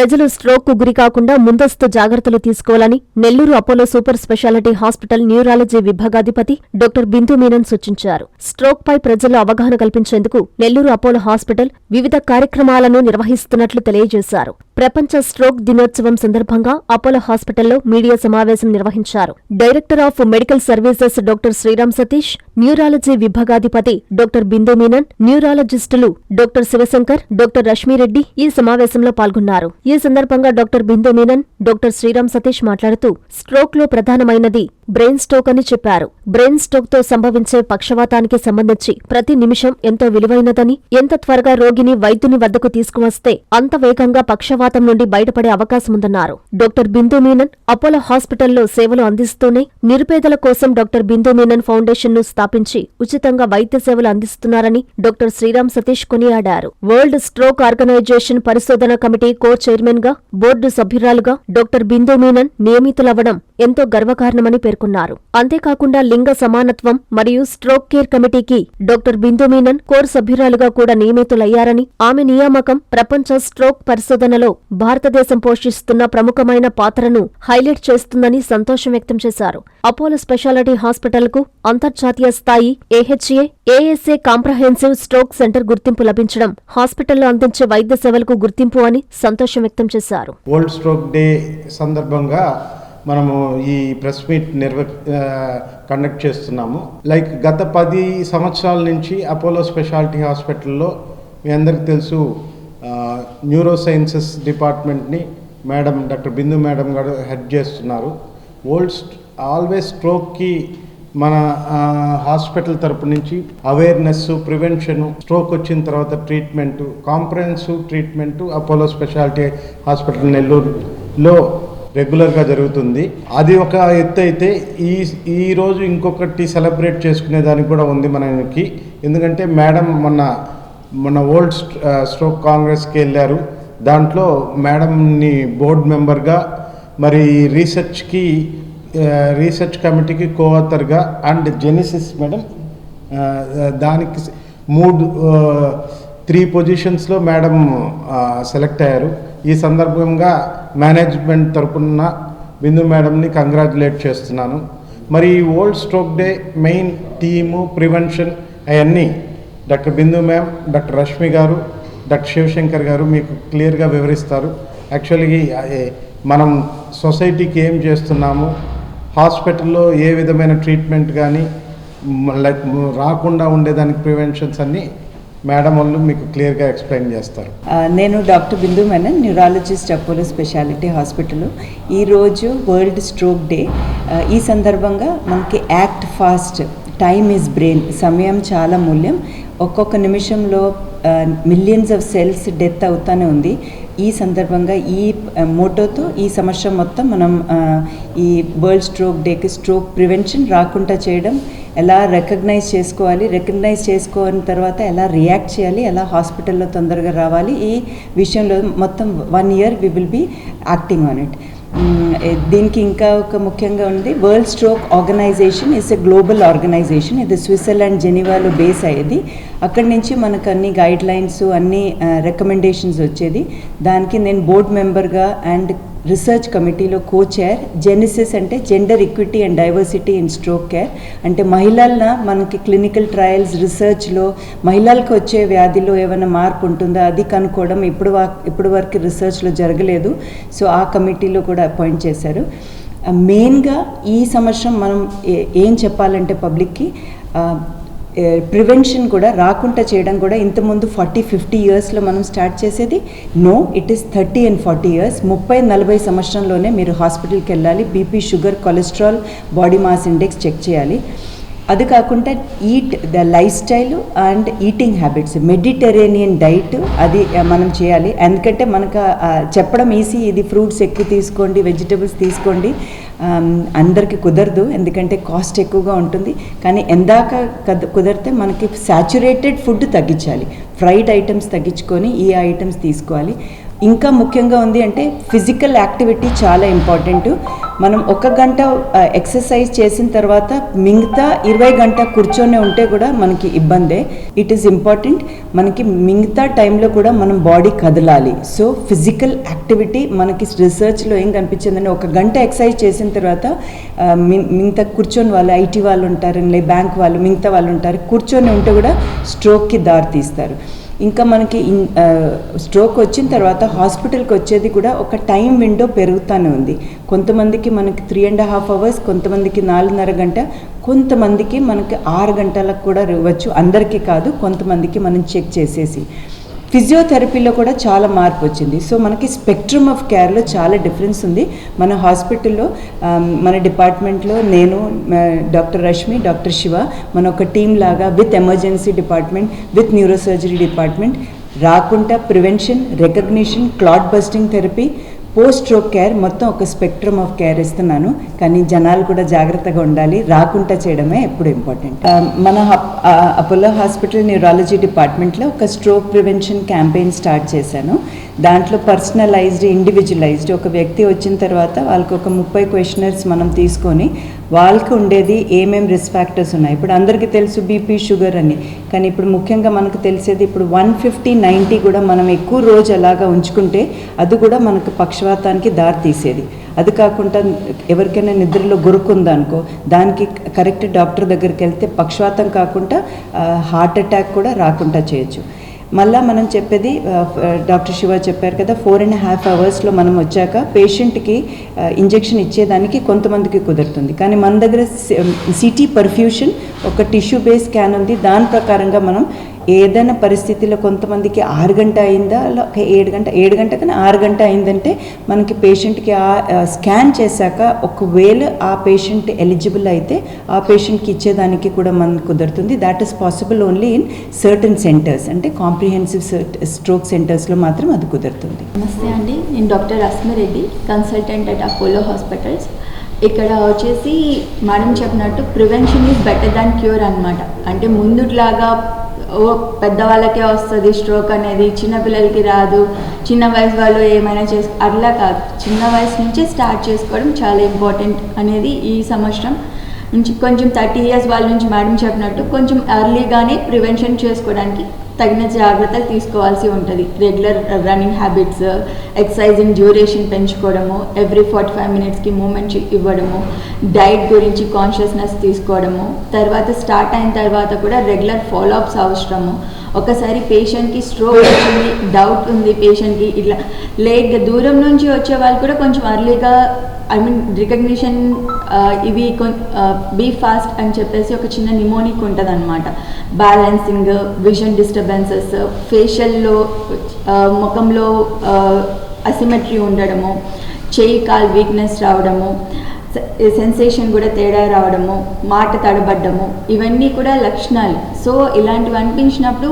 ప్రజలు స్ట్రోక్కు గురికాకుండా ముందస్తు జాగ్రత్తలు తీసుకోవాలని Nellore Apollo super speciality hospital neurology విభాగాధిపతి doctor Bindu Menon సూచించారు. స్ట్రోక్ పై ప్రజలు అవగాహన కల్పించేందుకు నెల్లూరు అపోలో హాస్పిటల్ వివిధ కార్యక్రమాలను నిర్వహిస్తున్నట్లు తెలియజేశారు. ప్రపంచ స్ట్రోక్ దినోత్సవం సందర్భంగా అపోలో హాస్పిటల్లో మీడియా సమావేశం నిర్వహించారు. Director of medical services doctor Sriram Satish neurology విభాగాధిపతి doctor Bindu Menon న్యూరాలజిస్టులు డాక్టర్ శివశంకర్ డాక్టర్ రష్మిరెడ్డి ఈ సమావేశంలో పాల్గొన్నారు. ఈ సందర్భంగా డాక్టర్ బిందు మీనన్ డాక్టర్ శ్రీరామ్ సతీష్ మాట్లాడుతూ స్ట్రోక్లో ప్రధానమైనది బ్రెయిన్ స్ట్రోక్ అని చెప్పారు. బ్రెయిన్ స్ట్రోక్తో సంభవించే పక్షవాతానికి సంబంధించి ప్రతి నిమిషం ఎంతో విలువైనదని ఎంత త్వరగా రోగిని వైద్యుని వద్దకు తీసుకువస్తే అంత వేగంగా పక్షవాతం నుండి బయటపడే అవకాశముందన్నారు. డాక్టర్ బిందు మీనన్ అపోలో హాస్పిటల్లో సేవలు అందిస్తూనే నిరుపేదల కోసం డాక్టర్ బిందు మీనన్ ఫౌండేషన్ను స్థాపించి ఉచితంగా వైద్య సేవలు అందిస్తున్నారని డాక్టర్ శ్రీరామ్ సతీష్ కొనియాడారు. వరల్డ్ స్ట్రోక్ ఆర్గనైజేషన్ పరిశోధన కమిటీ కోచ్ చైర్మన్గా బోర్డు సభ్యురాలుగా డాక్టర్ బిందు మీనన్ నియమితులవ్వడం ఎంతో గర్వకారణమని పేర్కొన్నారు. అంతేకాకుండా లింగ సమానత్వం మరియు స్ట్రోక్ కేర్ కమిటీకి డాక్టర్ బిందు మీనన్ కోర్ సభ్యురాలుగా కూడా నియమితులయ్యారని ఆమె నియామకం ప్రపంచ స్ట్రోక్ పరిశోధనలో భారతదేశం పోషిస్తున్న ప్రముఖమైన పాత్రను హైలైట్ చేస్తుందని సంతోషం వ్యక్తం చేశారు. అపోలో స్పెషాలిటీ హాస్పిటల్కు అంతర్జాతీయ స్థాయి AHA ASA comprehensive stroke centre గుర్తింపు లభించడం హాస్పిటల్లో అందించే వైద్య సేవలకు గుర్తింపు అని సంతోషం వ్యక్తం చేశారు. వరల్డ్ స్ట్రోక్ డే సందర్భంగా మనము ఈ ప్రెస్ మీట్ నిర్వ కండక్ట్ చేస్తున్నాము. లైక్ గత పది సంవత్సరాల నుంచి అపోలో స్పెషాలిటీ హాస్పిటల్లో మీ అందరికీ తెలుసు న్యూరో సైన్సెస్ డిపార్ట్మెంట్ని మేడం డాక్టర్ బిందు మేడం గారు హెడ్ చేస్తున్నారు. ఓల్డ్ ఆల్వేస్ స్ట్రోక్కి మన హాస్పిటల్ తరపు నుంచి అవేర్నెస్ ప్రివెన్షన్ స్ట్రోక్ వచ్చిన తర్వాత treatment comprehensive treatment Apollo speciality hospital నెల్లూరులో రెగ్యులర్గా జరుగుతుంది. అది ఒక ఎత్తు అయితే ఈ ఈ రోజు ఇంకొకటి సెలబ్రేట్ చేసుకునే దానికి కూడా ఉంది మనకి. ఎందుకంటే మేడం మొన్న మొన్న ఓల్డ్ స్ట్రోక్ కాంగ్రెస్కి వెళ్ళారు. దాంట్లో మేడంని బోర్డ్ మెంబర్గా మరి రీసెర్చ్కి రీసెర్చ్ కమిటీకి కోఆథర్గా అండ్ జెనిసిస్ మేడం దానికి మూడు త్రీ పొజిషన్స్లో మేడం సెలెక్ట్ అయ్యారు. ఈ సందర్భంగా మేనేజ్మెంట్ తరపున బిందు మేడంని కంగ్రాచులేట్ చేస్తున్నాను. మరి ఈ world stroke day main team prevention అవన్నీ doctor Bindu ma'am doctor Rashmi గారు డాక్టర్ శివశంకర్ గారు మీకు క్లియర్గా వివరిస్తారు. యాక్చువల్లీ మనం సొసైటీకి ఏం చేస్తున్నాము? హాస్పిటల్లో ఏ విధమైన ట్రీట్మెంట్ కానీ లైక్ రాకుండా ఉండేదానికి ప్రివెన్షన్స్ అన్నీ మేడం వాళ్ళు మీకు క్లియర్గా ఎక్స్ప్లెయిన్ చేస్తారు. నేను doctor Bindu Menon neurologist Apollo speciality hospital ఈరోజు వరల్డ్ స్ట్రోక్ డే ఈ సందర్భంగా మనకి act fast time is brain సమయం చాలా మూల్యం. ఒక్కొక్క నిమిషంలో మిలియన్స్ ఆఫ్ సెల్స్ డెత్ అవుతానే ఉంది. ఈ సందర్భంగా ఈ మోటోతో ఈ సంవత్సరం మొత్తం మనం ఈ వరల్డ్ స్ట్రోక్ డేకి స్ట్రోక్ ప్రివెన్షన్ రాకుండా చేయడం ఎలా రికగ్నైజ్ చేసుకోవాలి రికగ్నైజ్ చేసుకోని తర్వాత ఎలా రియాక్ట్ చేయాలి ఎలా హాస్పిటల్లో తొందరగా రావాలి ఈ విషయంలో మొత్తం one year we will be acting on it దీనికి ఇంకా ఒక ముఖ్యంగా ఉంది. World stroke organization is a global organization ఇది స్విట్జర్లాండ్ జెనీవాలో బేస్ అయ్యేది. అక్కడి నుంచి మనకు అన్ని గైడ్ లైన్స్ అన్ని రికమెండేషన్స్ వచ్చేది. దానికి నేను బోర్డ్ మెంబర్గా అండ్ రీసెర్చ్ కమిటీలో కో చైర్ జెనిసిస్ అంటే gender equity and diversity in stroke care అంటే మహిళల మనకి క్లినికల్ ట్రయల్స్ రీసెర్చ్లో మహిళలకు వచ్చే వ్యాధిలో ఏమైనా మార్పు ఉంటుందా? అది కనుక్కోవడం ఇప్పుడు వా ఇప్పుడు వరకు రీసెర్చ్లో జరగలేదు. సో ఆ కమిటీలో కూడా అపాయింట్ చేశారు. మెయిన్గా ఈ సంవత్సరం మనం ఏ- ఏం చెప్పాలంటే పబ్లిక్కి ప్రివెన్షన్ కూడా రాకుండా చేయడం కూడా ఇంతకుముందు ఫార్టీ ఫిఫ్టీ ఇయర్స్లో మనం స్టార్ట్ చేసేది. No it is thirty and forty years ముప్పై నలభై సంవత్సరంలోనే మీరు హాస్పిటల్కి వెళ్ళాలి. BP sugar cholesterol body mass index check చేయాలి. అది కాకుండా eat the life style and eating habits Mediterranean diet అది మనం చేయాలి. ఎందుకంటే మనకు చెప్పడం ఈజీ ఇది ఫ్రూట్స్ ఎక్కువ తీసుకోండి వెజిటబుల్స్ తీసుకోండి. అందరికి అందరికీ కుదరదు. ఎందుకంటే కాస్ట్ ఎక్కువగా ఉంటుంది. కానీ ఎందాక కుదిరితే మనకి సాచురేటెడ్ ఫుడ్ తగ్గించాలి. ఫ్రైడ్ ఐటమ్స్ తగ్గించుకొని ఈ ఐటమ్స్ తీసుకోవాలి. ఇంకా ముఖ్యంగా ఉంది అంటే ఫిజికల్ యాక్టివిటీ చాలా ఇంపార్టెంట్. మనం ఒక గంట ఎక్సర్సైజ్ చేసిన తర్వాత మిగతా ఇరవై గంట కూర్చొని ఉంటే కూడా మనకి ఇబ్బందే. ఇట్ ఈస్ ఇంపార్టెంట్ మనకి మిగతా టైంలో కూడా మనం బాడీ కదలాలి. సో ఫిజికల్ యాక్టివిటీ మనకి రీసెర్చ్లో ఏం కనిపించిందంటే ఒక గంట ఎక్సర్సైజ్ చేసిన తర్వాత మిగతా కూర్చొని వాళ్ళు ఐటీ వాళ్ళు ఉంటారు లే బ్యాంక్ వాళ్ళు మిగతా వాళ్ళు ఉంటారు కూర్చొని ఉంటే కూడా స్ట్రోక్కి దారి తీస్తారు ఇంకా మనకి స్ట్రోక్ వచ్చిన తర్వాత హాస్పిటల్కి వచ్చేది కూడా ఒక టైం విండో పెరుగుతూనే ఉంది. కొంతమందికి మనకి త్రీ అండ్ హాఫ్ అవర్స్ కొంతమందికి నాలుగున్నర గంట కొంతమందికి మనకి ఆరు గంటలకు కూడా ఇవ్వచ్చు అందరికీ కాదు కొంతమందికి మనం చెక్ చేసేసి. ఫిజియోథెరపీలో కూడా చాలా మార్పు వచ్చింది. సో మనకి స్పెక్ట్రమ్ ఆఫ్ కేర్లో చాలా డిఫరెన్స్ ఉంది. మన హాస్పిటల్లో మన డిపార్ట్మెంట్లో నేను డాక్టర్ రష్మి డాక్టర్ శివ మన ఒక టీం లాగా with emergency department with neurosurgery department రాకుండా prevention recognition clot busting therapy post stroke care మొత్తం ఒక స్పెక్ట్రమ్ ఆఫ్ కేర్ ఇస్తున్నాను. కానీ జనాలు కూడా జాగ్రత్తగా ఉండాలి. రాకుండా చేయడమే ఎప్పుడు ఇంపార్టెంట్ మన అపోలో హాస్పిటల్ న్యూరాలజీ డిపార్ట్మెంట్లో ఒక స్ట్రోక్ ప్రివెన్షన్ క్యాంపెయిన్ స్టార్ట్ చేశాను. దాంట్లో పర్సనలైజ్డ్ ఇండివిజువలైజ్డ్ ఒక వ్యక్తి వచ్చిన తర్వాత వాళ్ళకి ఒక ముప్పై క్వశ్చనర్స్ మనం తీసుకొని వాళ్ళకి ఉండేది ఏమేమి రిస్క్ ఫ్యాక్టర్స్ ఉన్నాయి? ఇప్పుడు అందరికీ తెలుసు బీపీ షుగర్ అని. కానీ ఇప్పుడు ముఖ్యంగా మనకు తెలిసేది ఇప్పుడు వన్ ఫిఫ్టీ నైంటీ కూడా మనం ఎక్కువ రోజు అలాగా ఉంచుకుంటే అది కూడా మనకు పక్షవాతానికి దారి తీసేది. అది కాకుండా ఎవరికైనా నిద్రలో గురుకుందనుకో దానికి కరెక్ట్ డాక్టర్ దగ్గరికి వెళ్తే పక్షవాతం కాకుండా హార్ట్ అటాక్ కూడా రాకుండా చేయొచ్చు. మళ్ళా మనం చెప్పేది డాక్టర్ శివ చెప్పారు కదా ఫోర్ అండ్ హాఫ్ అవర్స్లో మనం వచ్చాక పేషెంట్కి ఇంజెక్షన్ ఇచ్చేదానికి కొంతమందికి కుదురుతుంది. కానీ మన దగ్గర సిటీ పర్ఫ్యూషన్ ఒక టిష్యూ బేస్ స్కాన్ ఉంది. దాని ప్రకారంగా మనం ఏదైనా పరిస్థితిలో కొంతమందికి ఆరు గంట అయిందా? ఒక ఏడు గంట ఏడు గంట కానీ ఆరు గంట అయిందంటే మనకి పేషెంట్కి ఆ స్కాన్ చేశాక ఒకవేళ ఆ పేషెంట్ ఎలిజిబుల్ అయితే ఆ పేషెంట్కి ఇచ్చేదానికి కూడా మనకు కుదురుతుంది. That is possible only in certain centres అంటే కాంప్రిహెన్సివ్ స్ట్రోక్ సెంటర్స్లో మాత్రం అది కుదురుతుంది. నమస్తే అండి. నేను doctor Asmi Reddy consultant at Apollo hospitals ఇక్కడ వచ్చేసి మేడం చెప్పినట్టు prevention is better than cure అనమాట అంటే ముందులాగా ఓ పెద్దవాళ్ళకే వస్తుంది స్ట్రోక్ అనేది చిన్నపిల్లలకి రాదు. చిన్న వయసు వాళ్ళు ఏమైనా చేసు అట్లా కాదు. చిన్న వయసు నుంచే స్టార్ట్ చేసుకోవడం చాలా ఇంపార్టెంట్ అనేది ఈ సంవత్సరం నుంచి కొంచెం థర్టీ ఇయర్స్ వాళ్ళ నుంచి మేడం చెప్పినట్టు కొంచెం ఎర్లీగానే ప్రివెన్షన్ చేసుకోవడానికి తగిన జాగ్రత్తలు తీసుకోవాల్సి ఉంటుంది. Regular running habits exercising duration పెంచుకోవడము every forty five మినిట్స్కి మూమెంట్ ఇవ్వడము డైట్ గురించి కాన్షియస్నెస్ తీసుకోవడము తర్వాత స్టార్ట్ అయిన తర్వాత కూడా రెగ్యులర్ ఫాలోఅప్స్ అవసరము. ఒకసారి పేషెంట్కి స్ట్రోక్ వచ్చింది డౌట్ ఉంది పేషెంట్కి ఇట్లా లేట్గా దూరం నుంచి వచ్చే వాళ్ళు కూడా కొంచెం అర్లీగా ఐ మీన్ రికగ్నిషన్ ఇవి బీ ఫాస్ట్ uh, అని చెప్పేసి ఒక చిన్న నిమోనిక్ ఉంటుంది అనమాట బ్యాలెన్సింగ్ విజన్ డిస్టర్బెన్సెస్ ఫేషియల్లో uh, uh, ముఖంలో uh, అసిమెట్రీ ఉండడము చేయి కాల్ వీక్నెస్ రావడము సెన్సేషన్ కూడా తేడా రావడము మాట తడబడ్డము ఇవన్నీ కూడా లక్షణాలు. సో ఇలాంటివి అనిపించినప్పుడు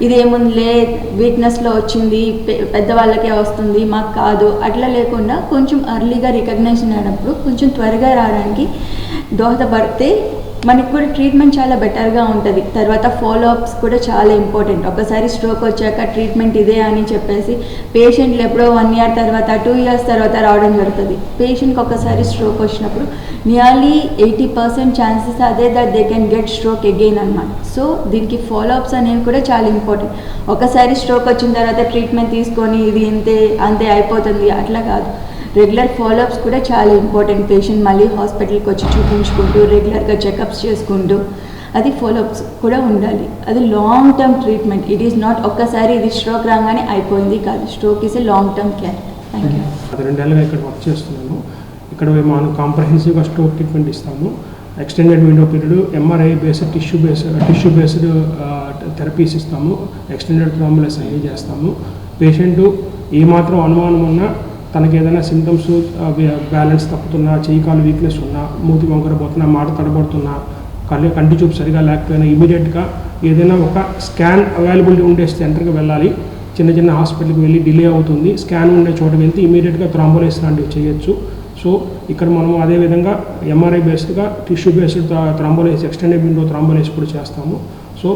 ఇదేముందిలే వీక్నెస్లో వచ్చింది పె- పెద్దవాళ్ళకే వస్తుంది మాకు కాదు అట్లా లేకుండా కొంచెం అర్లీగా రికగ్నైజ్ అయినప్పుడు కొంచెం త్వరగా రావడానికి దోహదపడితే మనకి కూడా ట్రీట్మెంట్ చాలా బెటర్గా ఉంటుంది. తర్వాత ఫాలోఅప్స్ కూడా చాలా ఇంపార్టెంట్ ఒకసారి స్ట్రోక్ వచ్చాక ట్రీట్మెంట్ ఇదే అని చెప్పేసి పేషెంట్లు ఎప్పుడో వన్ ఇయర్ తర్వాత టూ ఇయర్స్ తర్వాత రావడం జరుగుతుంది. పేషెంట్కి ఒకసారి స్ట్రోక్ వచ్చినప్పుడు నియర్లీ ఎయిటీ పర్సెంట్ ఛాన్సెస్ అదే that they can get stroke again అనమాట సో దీనికి ఫాలోఅప్స్ అనేవి కూడా చాలా ఇంపార్టెంట్ ఒకసారి స్ట్రోక్ వచ్చిన తర్వాత ట్రీట్మెంట్ తీసుకొని ఇది ఇంతే అంతే అయిపోతుంది. అట్లా కాదు. రెగ్యులర్ ఫాలోఅప్స్ కూడా చాలా ఇంపార్టెంట్ పేషెంట్ మళ్ళీ హాస్పిటల్కి వచ్చి చూపించుకుంటూ రెగ్యులర్గా చెకప్స్ చేసుకుంటూ అది ఫాలోఅప్స్ కూడా ఉండాలి. అది long term treatment it is not ఒక్కసారి ఇది స్ట్రోక్ రాగానే అయిపోయింది కాదు. Stroke is a long term care thank you రెండేళ్ళుగా ఇక్కడ వర్క్ చేస్తున్నాను ఇక్కడ మనం కాంప్రహెన్సివ్గా స్ట్రోక్ ట్రీట్మెంట్ ఇస్తాము. Extended window period MRI based tissue based tissue based therapies ఇస్తాము. ఎక్స్టెండెడ్ థ్రాంబులస్ అవి చేస్తాము. పేషెంట్ ఏమాత్రం అనుమానం ఉన్నా తనకి ఏదైనా సిమ్టమ్స్ బ్యాలెన్స్ తప్పుతున్నా చెయ్యి కాలు వీక్నెస్ ఉన్నా మూతి వంకరపోతున్నా మాట తడబడుతున్నా కళ్ళు కంటి చూపు సరిగా లేకపోయినా ఇమీడియట్గా ఏదైనా ఒక స్కాన్ అవైలబిలిటీ ఉండే సెంటర్కి వెళ్ళాలి. చిన్న చిన్న హాస్పిటల్కి వెళ్ళి డిలే అవుతుంది. స్కాన్ ఉండే చోట వెళ్తే ఇమీడియట్గా థ్రాంబోలైస్ లాంటివి చేయొచ్చు. సో ఇక్కడ మనము అదేవిధంగా MRI బేస్డ్గా tissue based thrombolysis extended window thrombolysis కూడా చేస్తాము. సో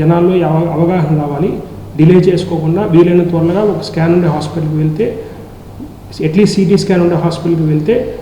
జనాల్లో అవగాహన రావాలి. డిలే చేసుకోకుండా వీలైన త్వరగా ఒక స్కాన్ ఉండే హాస్పిటల్కి వెళ్తే అట్లీస్ట్ సిటీ స్కాన్ ఉండే హాస్పిటల్కి వెళ్తే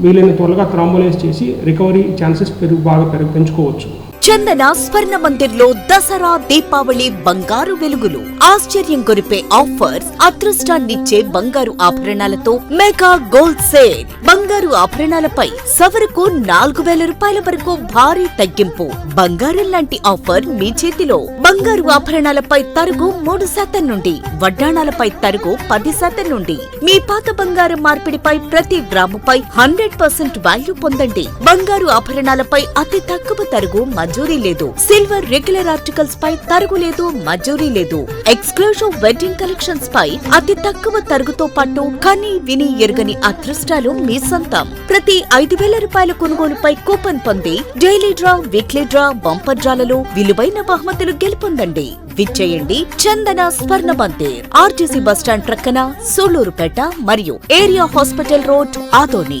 వీలైన త్వరగా థ్రాంబోలైజ్ చేసి రికవరీ ఛాన్సెస్ పెరుగు బాగా పెరుగు పెంచుకోవచ్చు. చందన స్వర్ణ మందిర్లో దసరా దీపావళి బంగారు వెలుగులు. ఆశ్చర్యం కొరిపే ఆఫర్స్ అదృష్టాన్నిచ్చే బంగారు ఆభరణాలతో మెగా గోల్డ్ సేల్. బంగారు ఆభరణాలపై సవరకు నాలుగు వేల రూపాయల వరకు భారీ తగ్గింపు. బంగారం లాంటి ఆఫర్ మీ చేతిలో. బంగారు ఆభరణాలపై తరుగు మూడు శాతం నుండి వడ్డాణాలపై తరుగు పది శాతం నుండి. మీ పాత బంగారం మార్పిడిపై ప్రతి గ్రాముపై హండ్రెడ్ పర్సెంట్ వాల్యూ పొందండి. బంగారు ఆభరణాలపై అతి తక్కువ తరుగు మంజూరీ లేదు. సిల్వర్ రెగ్యులర్ ఆర్టికల్స్ పై తరుగు లేదు మంజూరీ లేదు. ఎక్స్క్లూజివ్ వెడ్డింగ్ కలెక్షన్స్ పై అతి తక్కువ తరుగుతో పాటు కని విని ఎరుగని అదృష్టాలు మీ సొంతం. ప్రతి ఐదు వేల రూపాయల కొనుగోలుపై కూపన్ పొంది daily draw weekly draw bumper డ్రాలలో విలువైన బహుమతులు గెలుపొందండి విచ్చేయండి Chandana Swarna Mandir. RTC bus stand ప్రక్కన సూళ్ళూరుపేట మరియు ఏరియా హాస్పిటల్ రోడ్ ఆదోని.